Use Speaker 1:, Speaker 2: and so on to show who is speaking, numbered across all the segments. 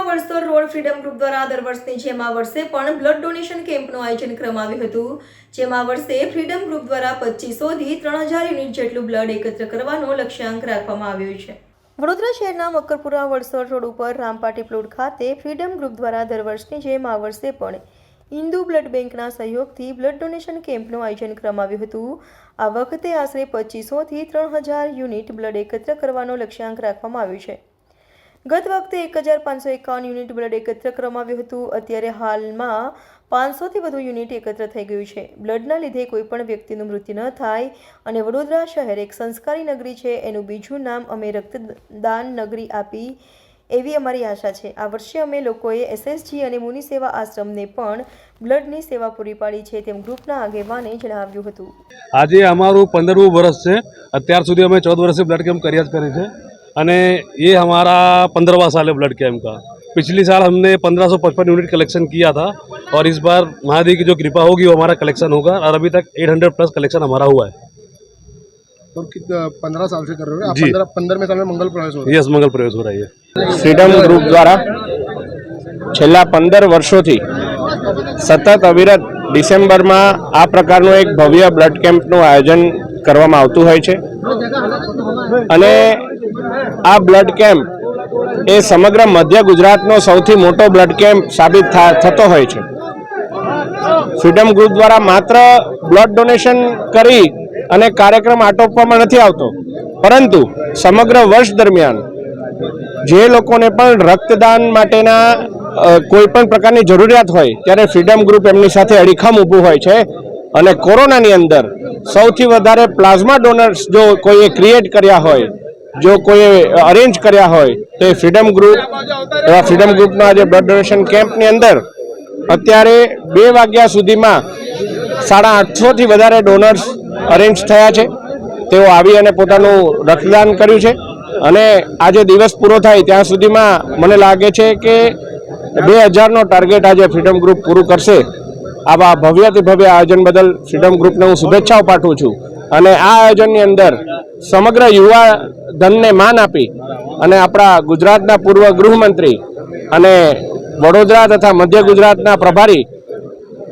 Speaker 1: Freedom Group દ્વારા દર વર્ષની જેમ આ વર્ષે પણ બ્લડ ડોનેશન કેમ્પનું આયોજન કરવામાં આવ્યું હતું. જેમાં વર્ષે ફ્રીડમ ગ્રુપ દ્વારા પચીસોથી ત્રણ હજાર યુનિટ જેટલું બ્લડ એકત્ર કરવાનો લક્ષ્યાંક રાખવામાં આવ્યો છે. વડોદરા શહેરના મકરપુરા વડસર રોડ ઉપર રામપાટી પ્લોટ ખાતે ફ્રીડમ ગ્રુપ દ્વારા દર વર્ષની જેમ આ વર્ષે પણ હિન્દુ બ્લડ બેંકના સહયોગથી બ્લડ ડોનેશન કેમ્પનું આયોજન કરવામાં હતું. આ વખતે આશરે પચીસોથી ત્રણ હજાર યુનિટ બ્લડ એકત્ર કરવાનો લક્ષ્યાંક રાખવામાં આવ્યો છે. ગત વખતે એક હજાર પાંચસો એકાવન યુનિટ બ્લડ એકત્ર કરવામાં આવ્યું હતું. અત્યારે હાલમાં પાંચસોથી વધુ યુનિટ એકત્ર થઈ ગયું છે. બ્લડના લીધે કોઈપણ વ્યક્તિનું મૃત્યુ ન થાય અને વડોદરા શહેર એક સંસ્કારી નગરી છે. એનું બીજું નામ અમે રક્તદાન નગરી આપી એવી અમારી આશા છે. આ વર્ષે અમે લોકોએ એસએસજી અને મુનિ સેવા આશ્રમને પણ બ્લડની સેવા પૂરી પાડી છે તેમ ગ્રુપના આગેવાને જણાવ્યું હતું.
Speaker 2: આજે અમારું પંદરમું વર્ષ છે. અત્યાર સુધી અમે ચૌદ વર્ષથી બ્લડ કેમ્પ કર્યા જ કરી છે. અને ये हमारा पंद्रहवा साल है ब्लड कैंप का पिछली साल हमने पंद्रह सौ पचपन यूनिट कलेक्शन किया था और इस बार महादेव की जो कृपा होगी वो हमारा कलेक्शन होगा और अभी तक एट हंड्रेड प्लस कलेक्शन हमारा हुआ है
Speaker 3: और कितना पंद्रह साल से कर रहे हो आप
Speaker 2: जी।
Speaker 3: पंद्रह पंद्रहवें साल में मंगल प्रवेश हो रहा
Speaker 2: यस मंगल प्रवेश हो रही है
Speaker 4: ફ્રીડમ ગ્રુપ દ્વારા છેલ્લા પંદર વર્ષોથી સતત અવિરત ડિસેમ્બરમાં આ પ્રકારનું એક ભવ્ય બ્લડ કેમ્પનું આયોજન કરવામાં આવતું હોય છે. અને આ બ્લડ કેમ્પ એ સમગ્ર મધ્ય ગુજરાતનો સૌથી મોટો બ્લડ કેમ્પ સાબિત થતો હોય છે. ફ્રીડમ ગ્રુપ દ્વારા માત્ર બ્લડ ડોનેશન કરી અને કાર્યક્રમ આટોપવામાં નથી આવતો, પરંતુ સમગ્ર વર્ષ દરમિયાન જે લોકોને પણ રક્તદાન માટેના કોઈ પણ પ્રકારની જરૂરિયાત હોય, ત્યારે ફ્રીડમ ગ્રુપ એમની સાથે અડીખમ ઊભું હોય છે. અને કોરોનાની અંદર સૌથી વધારે પ્લાઝમા ડોનર્સ જો કોઈએ ક્રિએટ કર્યા હોય, જો કોઈએ અરેન્જ કર્યા હોય, તો એ ફ્રીડમ ગ્રુપ એવા ફ્રીડમ ગ્રુપના આજે બ્લડ ડોનેશન કેમ્પની અંદર અત્યારે બે વાગ્યા સુધીમાં સાડા આઠસોથી વધારે ડોનર્સ અરેન્જ થયા છે. તેઓ આવી અને પોતાનું રક્તદાન કર્યું છે. અને આજે દિવસ પૂરો થાય ત્યાં સુધીમાં મને લાગે છે કે બે હજારનો ટાર્ગેટ આજે ફ્રીડમ ગ્રુપ પૂરું કરશે. આવા ભવ્યથી ભવ્ય આયોજન બદલ ફ્રીડમ ગ્રુપને હું શુભેચ્છાઓ પાઠવું છું. અને આ આયોજનની અંદર સમગ્ર યુવા ધનને માન આપી અને આપણા ગુજરાતના પૂર્વ ગૃહમંત્રી અને વડોદરા તથા મધ્ય ગુજરાતના પ્રભારી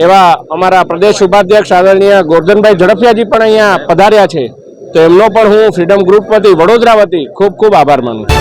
Speaker 4: એવા અમારા પ્રદેશ ઉપાધ્યક્ષ આદરણીય ગોરધનભાઈ ઝડફિયાજી પણ અહીંયા પધાર્યા છે. તો એમનો પણ હું ફ્રીડમ ગ્રુપ વતી વડોદરા વતી ખૂબ ખૂબ આભાર માનું છું.